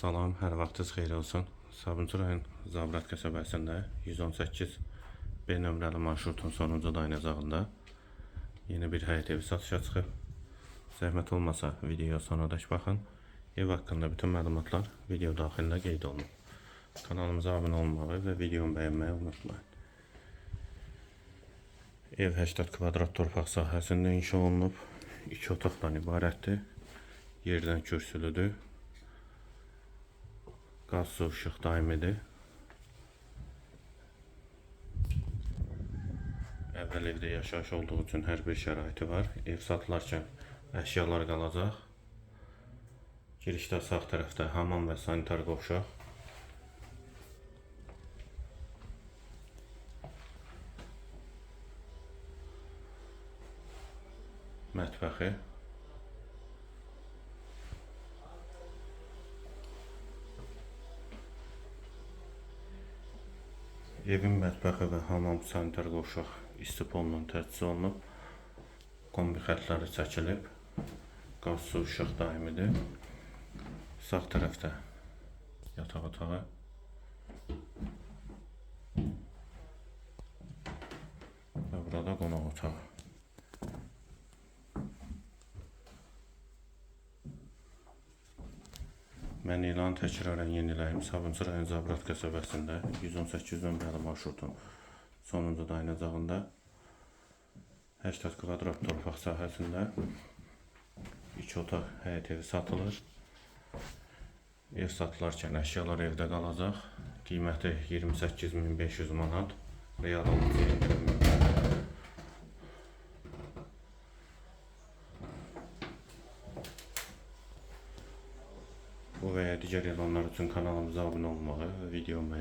Salam, hər vaxtınız xeyir olsun. Sabunçu rayon Zabrat qəsəbəsində 118 B nömrəli marşrutun sonuncu dayanacağında yeni bir həyət evi satışa çıxıb. Zəhmət olmasa videoya sonradək baxın. Ev haqqında bütün məlumatlar video daxilində qeyd olunub. Kanalımıza abunə olmağı və videomu bəyənməyi unutmayın. Ev 80 kvadrat torpaq sahəsində inşa olunub. 2 otaqdan ibarətdir. Yerdən kürsülüdür. Qaz işıq daimidir. Əvvəl evdə yaşayış olduğu üçün hər bir şəraiti var. Ev satılarkən əşyalar qalacaq. Girişdə sağ tərəfdə hamam və sanitar qovşaq. Mətbəxi. Evin mətbəxi və hamam sanitar qovşaq istipolunun təchiz olunub. Kombi xətləri çəkilib. Qaz su işıq daimidir. Sağ tərəfdə yataq otağı. Və burada qonaq otağı. Mən ilan təkrarən yeniləyim. Sabunçu rayon Zabrat qəsəbəsində 118 nömrəli marşrutun sonuncu dayanacağında 80 kvadrat torpaq sahəsində 2 otaq həyət evi satılır. Ev satılarkən əşyalar evdə qalacaq. Qiyməti 28500 manat. Real alıcı endirim Bu və ya digər elanlar üçün kanalımıza abunə olmağı və videomu.